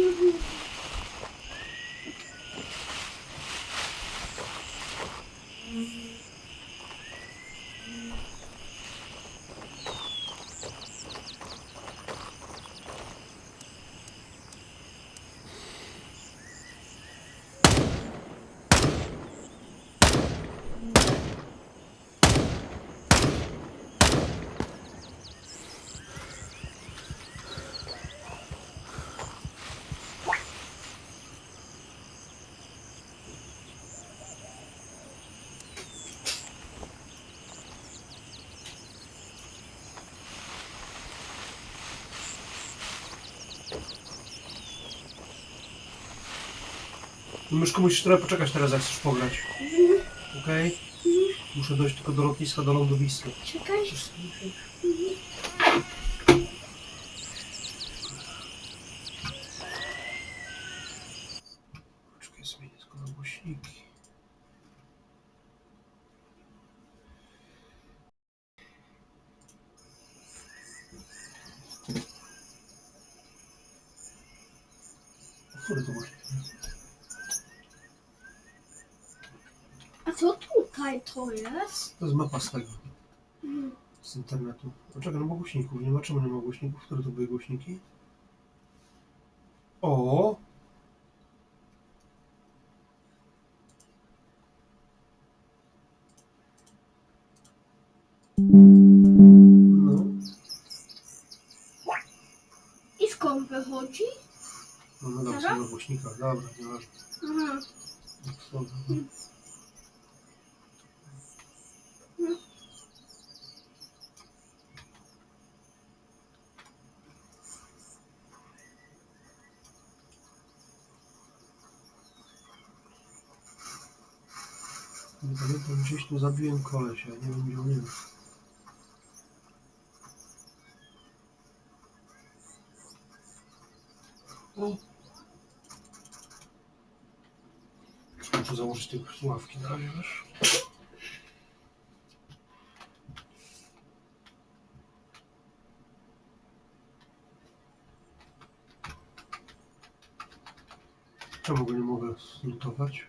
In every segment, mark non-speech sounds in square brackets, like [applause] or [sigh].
Mm-hmm. [laughs] Myszko, musisz trochę poczekać teraz, jak chcesz pograć. Okej? Muszę dojść tylko do lotniska, do lądowiska. Czekaj. A co tutaj to jest? To jest mapa z tego, Mhm. z internetu. Poczekaj, no bo głośników nie ma. Czemu nie ma głośników? Które to były głośniki? O! No, I skąd wychodzi? no, no dobra, Dobra? są na głośnikach. Dobra, nieważne. Aha. Dobra. Nie pamiętam, gdzieś tu zabiłem kolesia, nie wiem gdzie on jest. O! Muszę założyć te słuchawki na razie, wiesz? Czemu go nie mogę zlutować?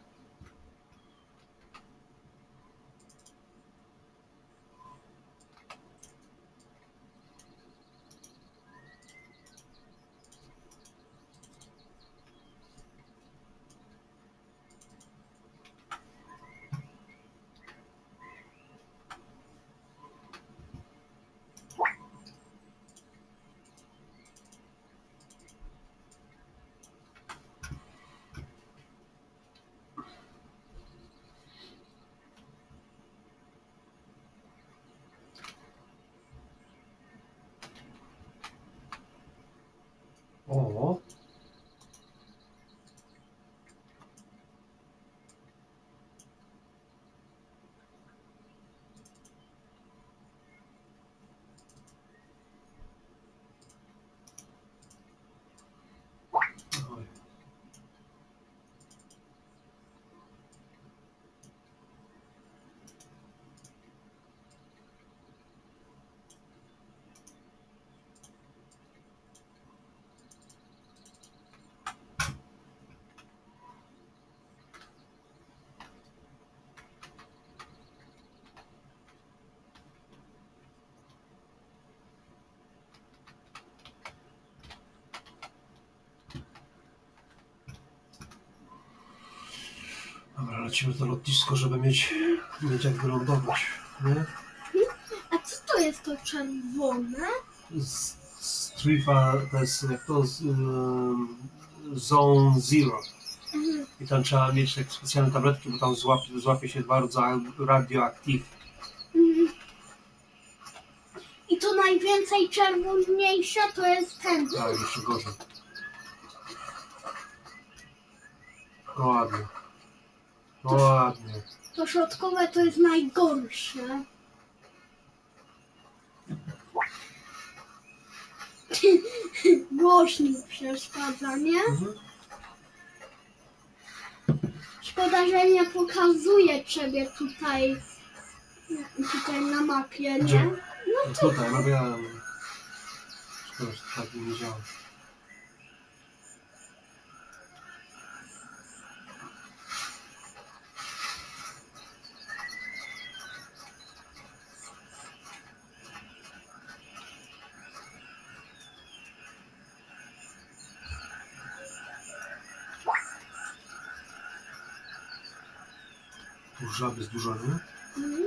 O! Oj. Dobra, lecimy do lotnisko, żeby mieć, mieć jak wylądować, nie? A co to jest to czerwone? Strefa to jest jak to z, ym, Zone Zero. Mhm. I tam trzeba mieć tak specjalne tabletki, bo tam złapie, złapie się bardzo radioaktyw. Mhm. I to najwięcej czerwoniejsze to jest ten. Tak, jeszcze gorzej. No ładnie. No ładnie. To środkowe to jest najgorsze. [laughs] Głośnik przeszkadza, nie? Mhm. Szkoda, że nie pokazuje ciebie tutaj, tutaj na mapie, Gdzie? nie? No tutaj, no wiem. Szkoda, że tak nie działa. Żab jest dużo, nie? Mhm.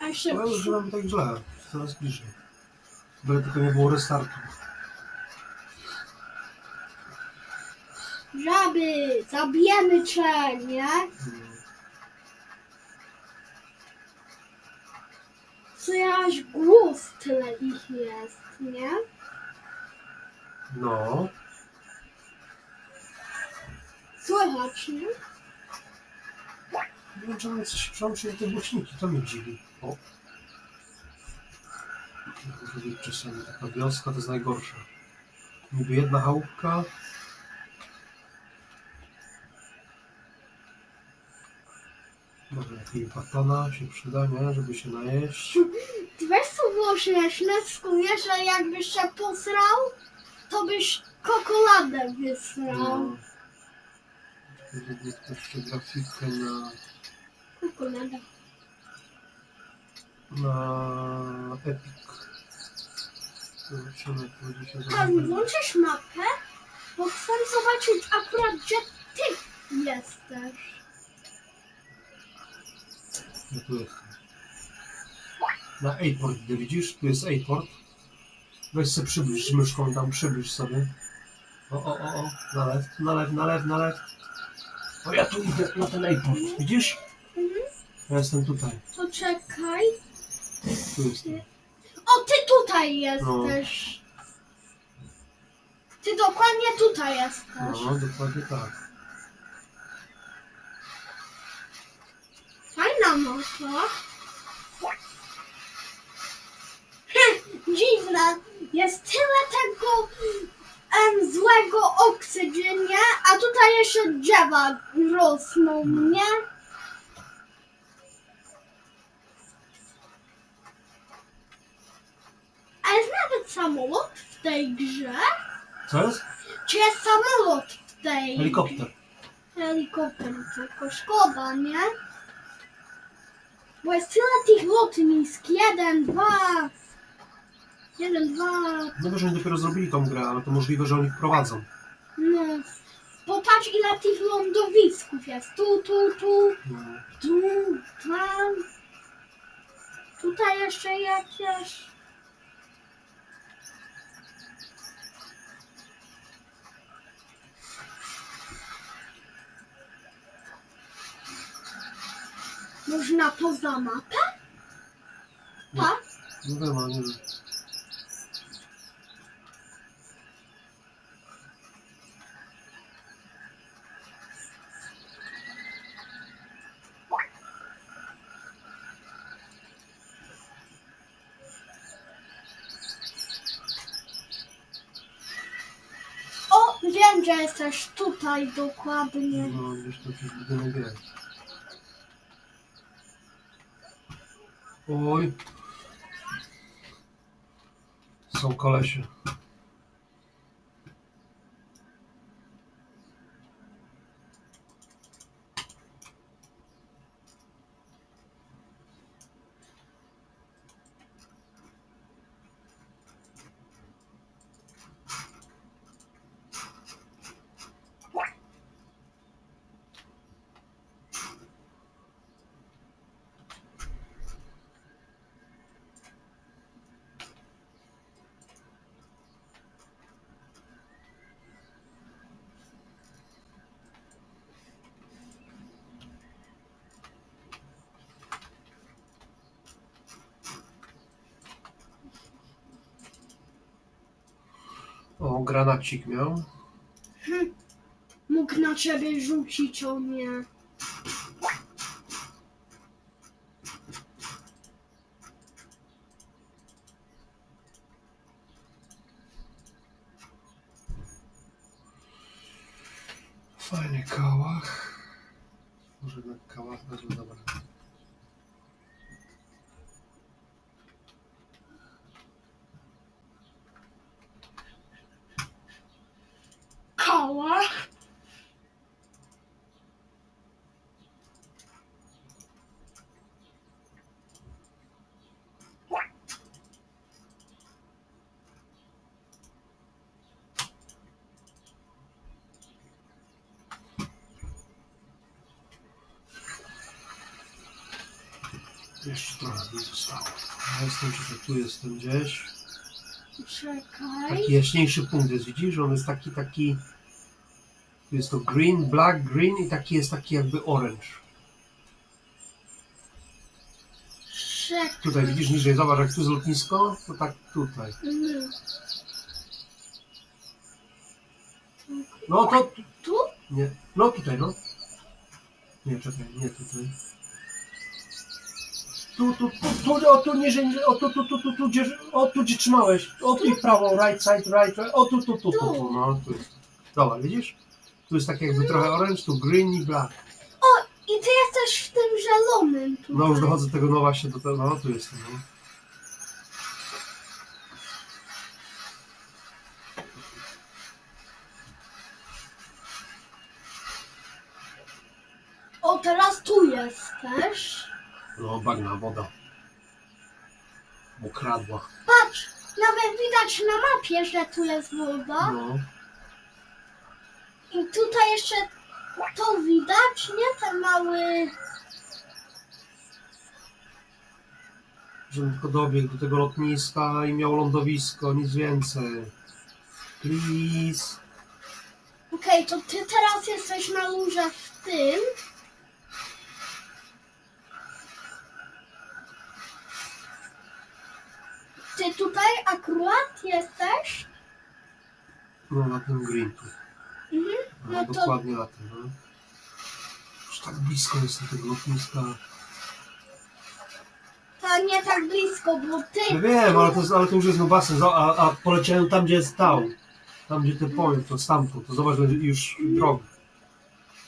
A jeszcze Ale już nie mamy tak źle. Coraz bliżej. Byle tylko nie było restartu. żaby, zabijemy cię, nie? Mm. Co aż głów tyle ich jest, nie? No. Słychać, nie? Czemu coś przełączyć te głośniki. To mnie dziwi. O. Czasami taka wioska to jest najgorsza. Niby jedna chałupka. Może jakiś batona się przyda, nie? Żeby się najeść. Weź było śmieszne, wiesz, że jakbyś się posrał, to byś kokoladę wysrał. No. Zrobię jeszcze grafikę na, na Epic. Zobaczymy, jak będzie się zachowywać. włączysz mapę, bo chcę zobaczyć akurat, gdzie ty jesteś. Ja tu jestem. Na Airport idę, widzisz? Tu jest Airport. Weź sobie przybliż myszką tam, przybliż sobie. O, o, o, o, na lew, na lew, na lew, na lew. O, ja tu idę na ten Airport, widzisz? Ja jestem tutaj, To czekaj. tu jestem. O, ty tutaj jesteś. Ty dokładnie tutaj jesteś. No, dokładnie tak. Fajna mapa. Hm, Dziwne. Jest tyle tego em, złego oksygen, A tutaj jeszcze drzewa rosną, nie? A jest nawet samolot w tej grze? Co jest? Czy jest samolot w tej Helikopter. Helikopter, tylko szkoda, nie? Bo jest tyle tych lotnisk. Jeden, dwa. Jeden, dwa. No wiesz, oni dopiero zrobili tą grę, ale to możliwe, że oni wprowadzą. No. Popatrz ile tych lądowisków jest. Tu, tu, tu, No. tu, tam. Tutaj jeszcze jakieś. Można poza mapę? No. Tak? No wiem, ale nie wiem. Jesteś tutaj dokładnie. No, gdzieś tam coś będziemy grać. Oj. Są kolesie. Granacik miał. Mógł na ciebie rzucić o nie. Fajny kałach. Może na kałach wezmę, dobra. Koła? Jeszcze trochę mi zostało. Ja jestem, czekaj, tu jestem gdzieś. Czekaj. Taki jaśniejszy punkt jest, widzisz? On jest taki, taki... Jest to green, black, green i taki jest taki jakby orange. Tutaj widzisz niżej, zobacz jak tu jest lotnisko, to tak tutaj. Mhm. No to... Tu? Nie, no tutaj, no. Nie, czekaj, nie tutaj. Tu, tu, tu, tu, o tu niżej, niżej, o tu, tu, tu, tu, tu, gdzie, o tu gdzie trzymałeś. O tu i prawą, right side, right, right, o tu, tu, tu, tu, tu, no, tu jest. Dobra, widzisz? Tu jest tak jakby trochę orange, tu green i black. I ty jesteś w tym zielonym tutaj. No już dochodzę do tego, no właśnie do tego, no tu jestem, no. O, teraz tu jesteś. No, bagna, woda. Mokradła. Patrz, nawet widać na mapie, że tu jest woda. No. I tutaj jeszcze to widać, nie? Ten mały... Żebym tylko dobiegł do tego lotniska i miał lądowisko, nic więcej. Please. Okej, to ty teraz jesteś na górze w tym. Ty tutaj akurat jesteś? No na tym green tu. Mhm. No, No to dokładnie na tym, no. Już tak blisko jest tego lotniska. to nie tak blisko, bo ty... Ja wiem, ale to, jest, ale to już jest no Za- a, a poleciałem tam, gdzie jest town. Tam, gdzie te pole, to stamtąd, to zobacz, że już drogi.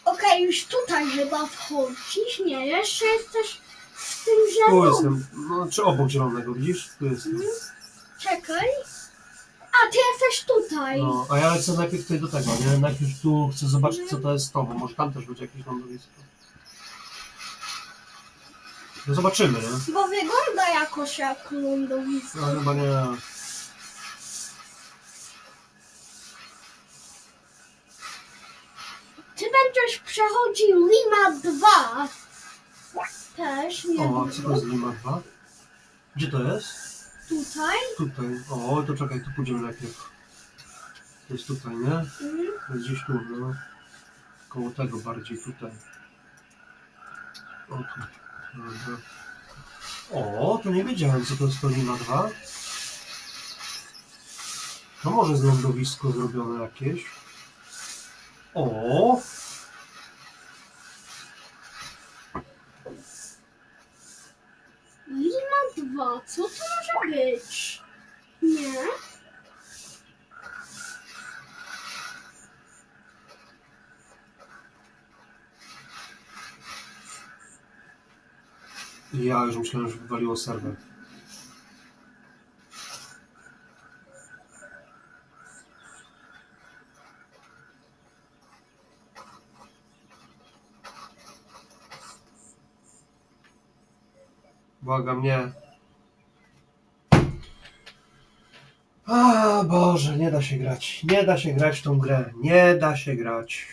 Okej, już tutaj chyba wchodzisz. Nie, jeszcze jesteś w tym Tu zielonym. jestem, no czy obok zielonego, widzisz? Tu jestem. Czekaj. A, ty jesteś tutaj. No, a ja lecę najpierw tutaj do tego, nie? Najpierw tu chcę zobaczyć, co to jest to, bo może tam też będzie jakieś lądowisko. No zobaczymy, nie? Bo wygląda jakoś jak lądowisko. No chyba nie. Ty będziesz przechodził Lima 2. Też, nie O, a co to jest Lima 2? Gdzie to jest? Tutaj. Tutaj. O, to czekaj, tu pójdziemy najpierw. To jest tutaj, nie? Mhm. To jest gdzieś tu, no. Koło tego bardziej tutaj. O, tu. Dobra. O, to nie wiedziałem, co to jest to Lima 2. To może z lądowisko zrobione jakieś. O! Lima 2. Co to może być? Nie. Ja już myślałem, że wywaliło serwer. Błagam, nie. A Boże, nie da się grać. Nie da się grać w tą grę. Nie da się grać.